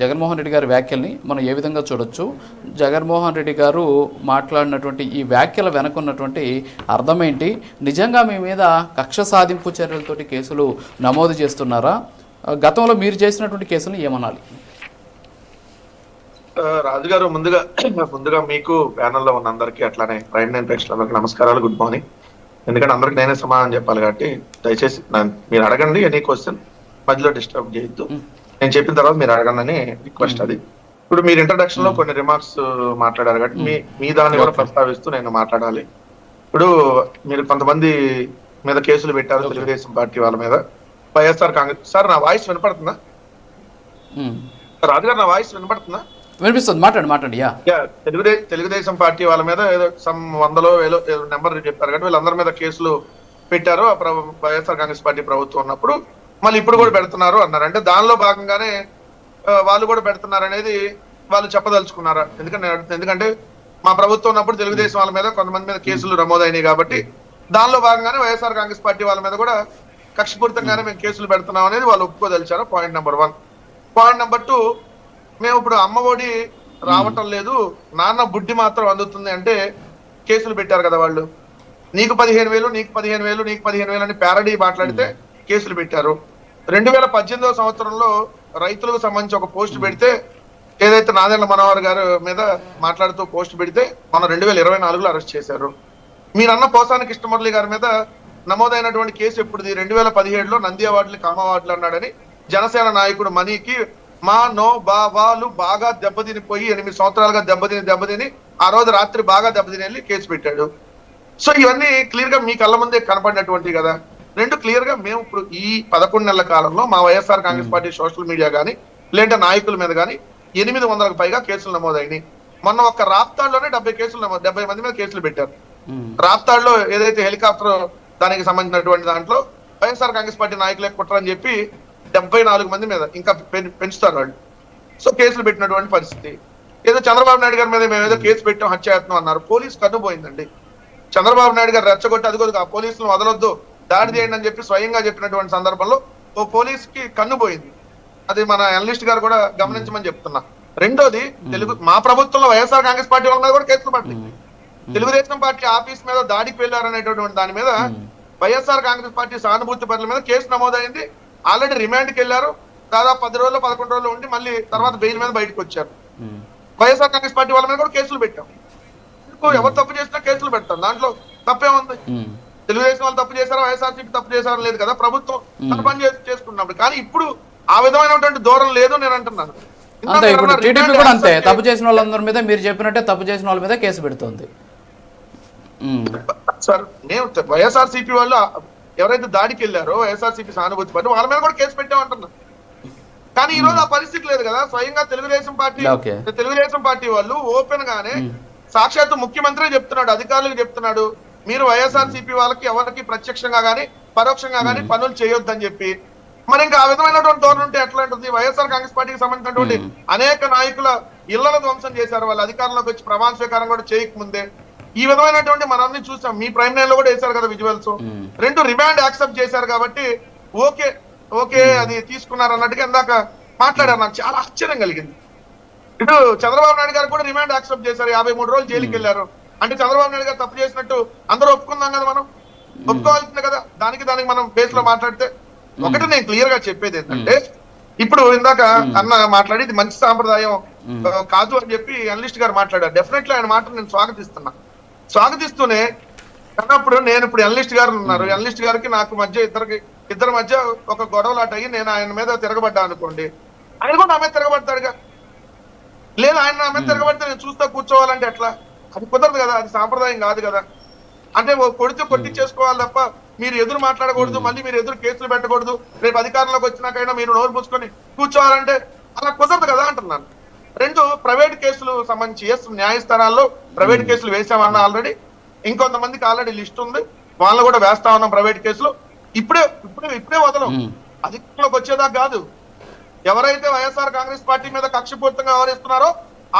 జగన్మోహన్ రెడ్డి గారి వ్యాఖ్యల్ని మనం ఏ విధంగా చూడొచ్చు? జగన్మోహన్ రెడ్డి గారు మాట్లాడినటువంటి ఈ వ్యాఖ్యల వెనక ఉన్నటువంటి అర్థం ఏంటి నిజంగా మీ మీద కక్ష సాధింపు చర్యలతోటి కేసులు నమోదు చేస్తున్నారా? గతంలో మీరు చేసినటువంటి కేసులను ఏమనాలి? రాజుగారు ముందుగా ముందుగా మీకు ప్యానెల్లో ఉన్న అందరికీ అట్లానే ప్రైమ్ నైన్ ప్రేక్షకులందరికీ నమస్కారాలు గుడ్ మార్నింగ్. ఎందుకంటే అందరికి నేనే సమాధానం చెప్పాలి కాబట్టి దయచేసి మీరు అడగండి ఎనీ క్వశ్చన్ మధ్యలో డిస్టర్బ్ చేయొద్దు. నేను చెప్పిన తర్వాత మీరు అడగండి రిక్వెస్ట్ అది. ఇప్పుడు మీరు ఇంట్రడక్షన్లో కొన్ని రిమార్క్స్ మాట్లాడారు కాబట్టి మీ మీ దాన్ని కూడా ప్రస్తావిస్తూ నేను మాట్లాడాలి. ఇప్పుడు మీరు కొంతమంది మీద కేసులు పెట్టారు తెలుగుదేశం పార్టీ వాళ్ళ మీద. వైఎస్ఆర్ కాంగ్రెస్ సార్ నా వాయిస్ వినపడుతుందా? ఉమ్. రాజుగారు నా వాయిస్ వినపడుతుందా? వినిపిస్తుంది. మాట్లాడండి మాట్లాడండి యా. యా తెలుగుదే తెలుగుదేశం పార్టీ వాళ్ళ మీద ఏదో సమ్ వందలో ఏదో నెంబర్ చెప్పారు కానీ వీళ్ళందరి మీద కేసులు పెట్టారు. వైఎస్ఆర్ కాంగ్రెస్ పార్టీ ప్రభుత్వం ఉన్నప్పుడు మళ్ళీ ఇప్పుడు కూడా పెడుతున్నారు అన్నారు. అంటే దానిలో భాగంగానే వాళ్ళు కూడా పెడుతున్నారు అనేది వాళ్ళు చెప్పదలుచుకున్నారా? ఎందుకంటే. ఎందుకంటే మా ప్రభుత్వం ఉన్నప్పుడు తెలుగుదేశం వాళ్ళ మీద కొంతమంది మీద కేసులు నమోదైనాయి కాబట్టి దానిలో భాగంగానే వైఎస్ఆర్ కాంగ్రెస్ పార్టీ వాళ్ళ మీద కూడా కక్షపూరితంగానే మేము కేసులు పెడుతున్నాం అనేది వాళ్ళు ఒప్పుకోదలిచారు? Point number one point number two మేము ఇప్పుడు అమ్మ ఒడి రావటం లేదు. నాన్న బుడ్డి మాత్రం అందుతుంది అంటే కేసులు పెట్టారు కదా వాళ్ళు. నీకు పదిహేను వేలు నీకు పదిహేను వేలు నీకు పదిహేను వేలు అని ప్యారడీ మాట్లాడితే కేసులు పెట్టారు. రెండు వేల పద్దెనిమిదవ సంవత్సరంలో రైతులకు సంబంధించి ఒక పోస్ట్ పెడితే ఏదైతే నాదెండ్ల మనోహర్ గారు మీద మాట్లాడుతూ పోస్ట్ పెడితే మన రెండు వేల ఇరవై నాలుగులో అరెస్ట్ చేశారు. మీరన్న పోసాని కృష్ణమురళి గారి మీద నమోదైనటువంటి కేసు ఎప్పుడుది? రెండు వేల పదిహేడులో నంది అవార్డులు కామ అవార్డులు అన్నాడని జనసేన నాయకుడు మనీకి మా నో బా వాళ్ళు బాగా దెబ్బతిని పోయి ఎనిమిది సంవత్సరాలుగా దెబ్బతిని దెబ్బతిని ఆ రోజు రాత్రి బాగా దెబ్బతిని వెళ్ళి కేసు పెట్టాడు. సో ఇవన్నీ క్లియర్గా మీ కళ్ళ ముందే కనపడినటువంటివి కదా. రెండు క్లియర్గా మేము ఇప్పుడు ఈ పదకొండు నెలల కాలంలో మా YSR Congress party social media గానీ లేదంటే నాయకుల మీద గానీ ఎనిమిది వందలకు పైగా కేసులు నమోదైనాయి. మొన్న ఒక్క రాప్తాడులోనే డెబ్బై కేసులు నమోదు డెబ్బై మంది మీద కేసులు పెట్టారు. రాప్తాడులో ఏదైతే హెలికాప్టర్ దానికి సంబంధించినటువంటి దాంట్లో వైఎస్ఆర్ కాంగ్రెస్ పార్టీ నాయకులే కుట్రని చెప్పి డెబ్బై నాలుగు మంది మీద ఇంకా పెంచుతారు వాళ్ళు. సో కేసులు పెట్టినటువంటి పరిస్థితి. ఏదో చంద్రబాబు నాయుడు గారి మీద మేము ఏదో కేసు పెట్టాం హత్యాయత్నం అన్నారు. పోలీస్ కన్నుపోయిందండి చంద్రబాబు నాయుడు గారు రెచ్చగొట్టి అదిగో ఆ పోలీసులు వదలొద్దు. దాడి చేయండి అని చెప్పి స్వయంగా చెప్పినటువంటి సందర్భంలో ఓ పోలీస్కి కన్ను పోయింది. అది మన అనలిస్ట్ గారు కూడా గమనించమని చెప్తున్నా. రెండోది తెలుగు మా ప్రభుత్వంలో వైఎస్ఆర్ కాంగ్రెస్ పార్టీ వాళ్ళ మీద కూడా కేసులు పడ్డాయి. తెలుగుదేశం పార్టీ ఆఫీస్ మీద దాడికి వెళ్ళారనేటటువంటి దాని మీద వైఎస్ఆర్ కాంగ్రెస్ పార్టీ సానుభూతి పనుల మీద కేసు నమోదైంది. ఆల్రెడీ రిమాండ్కి వెళ్ళారు. దాదాపు పది రోజులు పదకొండు రోజులు ఉండి మళ్ళీ తర్వాత బెయిల్ మీద బయటకు వచ్చారు. వైఎస్ఆర్ కాంగ్రెస్ పార్టీ వాళ్ళ మీద కూడా కేసులు పెట్టాం. ఎవరు తప్పు చేసినా కేసులు పెడతాం. దాంట్లో తప్పే ఉంది. ఉమ్. తెలుగుదేశం వాళ్ళు తప్పు చేశారా? వైఎస్ఆర్సీపీ తప్పు చేశారా లేదు కదా? ప్రభుత్వం తన పని చేసి చేసుకున్నప్పుడు కానీ ఇప్పుడు ఆ విధమైనటువంటి దూరం లేదు నేను అంటున్నాను. అంతే ఇప్పుడు టీడీపీ కూడా అంతే. తప్పు చేసిన వాళ్ళందరి మీద మీరు చెప్పినట్టే తప్పు చేసిన వాళ్ళ మీద కేసు పెడుతుంది. సార్ నేను వైఎస్ఆర్ సిపి వాళ్ళు ఎవరైతే దాడికి వెళ్ళారో వైఎస్ఆర్ సిపి సానుభూతి పడి వాళ్ళ మీద కూడా కేసు పెట్టామంటున్నా కానీ ఈ రోజు ఆ పరిస్థితి లేదు కదా? స్వయంగా తెలుగుదేశం పార్టీ. తెలుగుదేశం పార్టీ వాళ్ళు ఓపెన్ గానే సాక్షాత్తు ముఖ్యమంత్రి చెప్తున్నాడు అధికారులకు చెప్తున్నాడు. మీరు వైఎస్ఆర్ సిపి వాళ్ళకి ఎవరికి ప్రత్యక్షంగా గానీ పరోక్షంగా గానీ పనులు చేయొద్దని చెప్పి మరి ఇంకా ఆ విధమైనటువంటి ధోరణి ఉంటే ఎట్లా ఉంటుంది? వైఎస్ఆర్ కాంగ్రెస్ పార్టీకి సంబంధించినటువంటి అనేక నాయకుల ఇళ్ళను ధ్వంసం చేశారు. వాళ్ళు అధికారంలోకి వచ్చి ప్రమాణ స్వీకారం కూడా చేయకముందే. ఈ విధమైనటువంటి మనందరినీ చూసాం. మీ ప్రైమ్ లైన్లో కూడా వేశారు కదా విజువల్స్. రెండు రిమాండ్ యాక్సెప్ట్ చేశారు కాబట్టి ఓకే ఓకే అది తీసుకున్నారు అన్నట్టుగా ఇందాక మాట్లాడారు. నాకు చాలా ఆశ్చర్యం కలిగింది. ఇటు చంద్రబాబు నాయుడు గారు కూడా రిమాండ్ యాక్సెప్ట్ చేశారు. యాభై మూడు రోజులు జైలుకి వెళ్ళారు అంటే చంద్రబాబు నాయుడు గారు తప్పు చేసినట్టు అందరూ ఒప్పుకుందాం కదా మనం? ఒప్పుకోవాల్సిందే కదా. దానికి దానికి మనం బేస్లో మాట్లాడితే. ఒకటి నేను క్లియర్గా చెప్పేది ఏంటంటే ఇప్పుడు ఇందాక అన్న మాట్లాడి ఇది మంచి సాంప్రదాయం కాదు అని చెప్పి అనలిస్ట్ గారు మాట్లాడారు. డెఫినెట్లీ ఆయన మాట నేను స్వాగతిస్తున్నా. స్వాగతిస్తూనే అన్నప్పుడు నేను ఇప్పుడు అనలిస్ట్ గారు ఉన్నారు. అనలిస్ట్ గారికి నాకు మధ్య ఇద్దరికి ఇద్దరి మధ్య ఒక గొడవలాట అయ్యి నేను ఆయన మీద తిరగబడ్డా అనుకోండి. ఆయన కూడా నా మీద తిరగబడతాడుగా. లేదు ఆయన నా మీద తిరగబడితే నేను చూస్తా కూర్చోవాలంటే ఎట్లా? అది కుదరదు కదా అది సాంప్రదాయం కాదు కదా. అంటే కొడితే కొట్టించేసుకోవాలి తప్ప మీరు ఎదురు మాట్లాడకూడదు మళ్ళీ మీరు ఎదురు కేసులు పెట్టకూడదు. రేపు అధికారంలోకి వచ్చినాకైనా మీరు నోరు పూసుకొని కూర్చోవాలంటే అలా కుదరదు కదా అంటున్నాను. రెండు ప్రైవేట్ కేసులు సంబంధించి ఎస్ న్యాయస్థానాల్లో ప్రైవేట్ కేసులు వేసామన్నా ఆల్రెడీ ఇంకొంతమందికి ఆల్రెడీ లిస్ట్ ఉంది. వాళ్ళని కూడా వేస్తా ఉన్నాం ప్రైవేట్ కేసులు. ఇప్పుడే ఇప్పుడే ఇప్పుడే వదలం. అధికారంలోకి వచ్చేదాకా కాదు. ఎవరైతే వైఎస్ఆర్ కాంగ్రెస్ పార్టీ మీద కక్షపూర్తంగా వ్యవహరిస్తున్నారో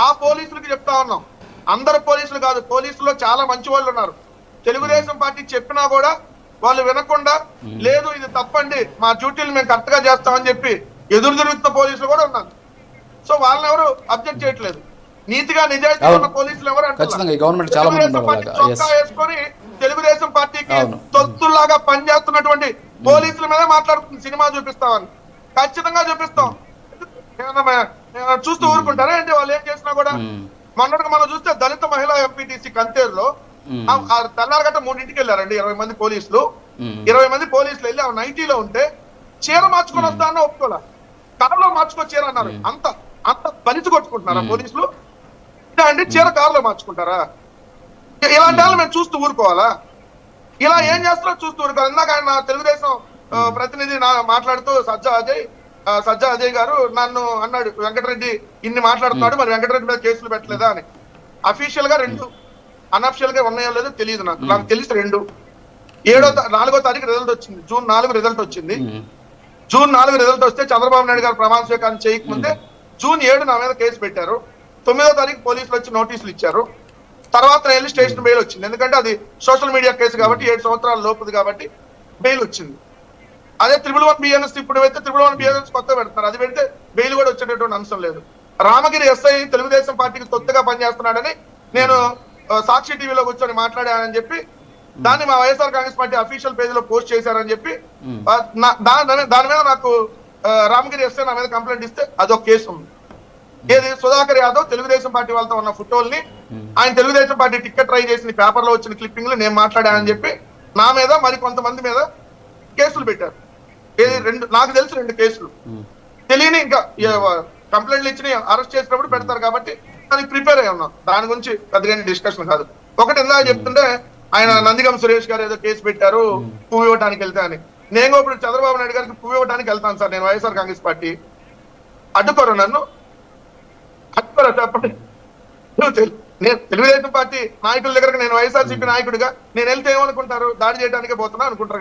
ఆ పోలీసులకి చెప్తా ఉన్నాం. అందరు పోలీసులు కాదు పోలీసుల్లో చాలా మంచి వాళ్ళు ఉన్నారు. తెలుగుదేశం పార్టీ చెప్పినా కూడా వాళ్ళు వినకుండా లేదు ఇది తప్పండి మా డ్యూటీలు మేము కరెక్ట్గా చేస్తామని చెప్పి ఎదురు తిరుగుతున్న పోలీసులు కూడా ఉన్నారు. సో వాళ్ళని ఎవరు అబ్జెక్ట్ చేయట్లేదు. నీతిగా నిజాయితీ. ఉన్న పోలీసులు ఎవరు. వేసుకొని తెలుగుదేశం పార్టీకి. తొత్తుల్లాగా పనిచేస్తున్నటువంటి పోలీసుల మీద మాట్లాడుతుంది సినిమా చూపిస్తామని. ఖచ్చితంగా చూపిస్తాం. చూస్తూ ఊరుకుంటారా ఏంటి? వాళ్ళు ఏం చేసినా కూడా. మొన్నటికి మనం చూస్తే దళిత మహిళా ఎంపీటీసీ కంతేరులో తెల్లారగట్ట మూడింటికి వెళ్ళారండి. ఇరవై మంది పోలీసులు. ఇరవై మంది పోలీసులు వెళ్ళి ఆ నైటీలో ఉంటే చీర మార్చుకొని వస్తానో ఒప్పుకోలే. కారులో మార్చుకొని చీర అన్నారు. అంత అంత బలిసి కొట్టుకుంటున్నారా పోలీసులు? అండి చీర కారులో మార్చుకుంటారా? ఇలాంటి వాళ్ళు మేము చూస్తూ ఊరుకోవాలా? ఇలా ఏం చేస్తారో చూస్తూ ఊరుకోవాలి. ఇందాక ఆయన తెలుగుదేశం ప్రతినిధి నా మాట్లాడుతూ సజ్జా అజయ్ సజ్జా అజయ్ గారు నన్ను అన్నాడు వెంకటరెడ్డి ఇన్ని మాట్లాడుతున్నాడు మరి వెంకటరెడ్డి మీద కేసులు పెట్టలేదా అని. అఫీషియల్గా రెండు అన్అఫిషియల్గా ఉన్నాయో లేదో తెలియదు నాకు. నాకు తెలిసి రెండు. ఏడో నాలుగో తారీఖు రిజల్ట్ వచ్చింది. జూన్ నాలుగు రిజల్ట్ వచ్చింది. జూన్ నాలుగు రిజల్ట్ వస్తే చంద్రబాబు నాయుడు గారు ప్రమాణ స్వీకారం చేయకముందే జూన్ ఏడు నా మీద కేసు పెట్టారు. తొమ్మిదో తారీఖు పోలీసులు వచ్చి నోటీసులు ఇచ్చారు. తర్వాత వెళ్ళి స్టేషన్ బెయిల్ వచ్చింది. ఎందుకంటే అది సోషల్ మీడియా కేసు కాబట్టి ఏడు సంవత్సరాల లోపుది కాబట్టి బెయిల్ వచ్చింది. అదే త్రిబుల్ వన్ బిఎన్ఎస్ ఇప్పుడు అయితే త్రిబుల్ వన్ బిఎన్ఎస్ కొత్త పెడుతున్నారు. అది పెడితే బెయిల్ కూడా వచ్చేటటువంటి అంశం లేదు. రామగిరి ఎస్ఐ తెలుగుదేశం పార్టీకి తొత్తుగా పనిచేస్తున్నాడని నేను సాక్షి టీవీలో కూర్చొని మాట్లాడానని చెప్పి దాన్ని మా వైఎస్ఆర్ కాంగ్రెస్ పార్టీ అఫీషియల్ పేజ్లో పోస్ట్ చేశారని చెప్పి దాని మీద నాకు రామగిరి ఎస్ఐ నా మీద కంప్లైంట్ ఇస్తే అదొక కేసు ఉంది. ఏది సుధాకర్ యాదవ్ తెలుగుదేశం పార్టీ వాళ్ళతో ఉన్న ఫోటోల్ని ఆయన తెలుగుదేశం పార్టీ టికెట్ ట్రై చేసిన పేపర్లో వచ్చిన క్లిప్పింగ్లు నేను మాట్లాడానని చెప్పి నా మీద మరి కొంతమంది మీద కేసులు పెట్టారు. రెండు నాకు తెలిసి రెండు కేసులు. తెలియని ఇంకా కంప్లైంట్లు ఇచ్చిన అరెస్ట్ చేసినప్పుడు పెడతారు కాబట్టి దానికి ప్రిపేర్ అయి ఉన్నాం. దాని గురించి పెద్దగా డిస్కషన్ కాదు. ఒకటి ఇందాక చెప్తుంటే ఆయన నందిగం సురేష్ గారు ఏదో కేసు పెట్టారు పువ్వు ఇవ్వడానికి వెళ్తే అని. నేను ఇప్పుడు చంద్రబాబు నాయుడు గారికి పువ్వు ఇవ్వడానికి వెళ్తాను సార్. నేను వైఎస్ఆర్ కాంగ్రెస్ పార్టీ అడ్డుకోరు నన్ను. అడ్డుకోరా చెప్పండి. నేను తెలుగుదేశం పార్టీ నాయకుల దగ్గరకు నేను వైఎస్ఆర్సీపీ నాయకుడిగా నేను వెళ్తే ఏమనుకుంటారు? దాడి చేయడానికే పోతున్నా అనుకుంటారు.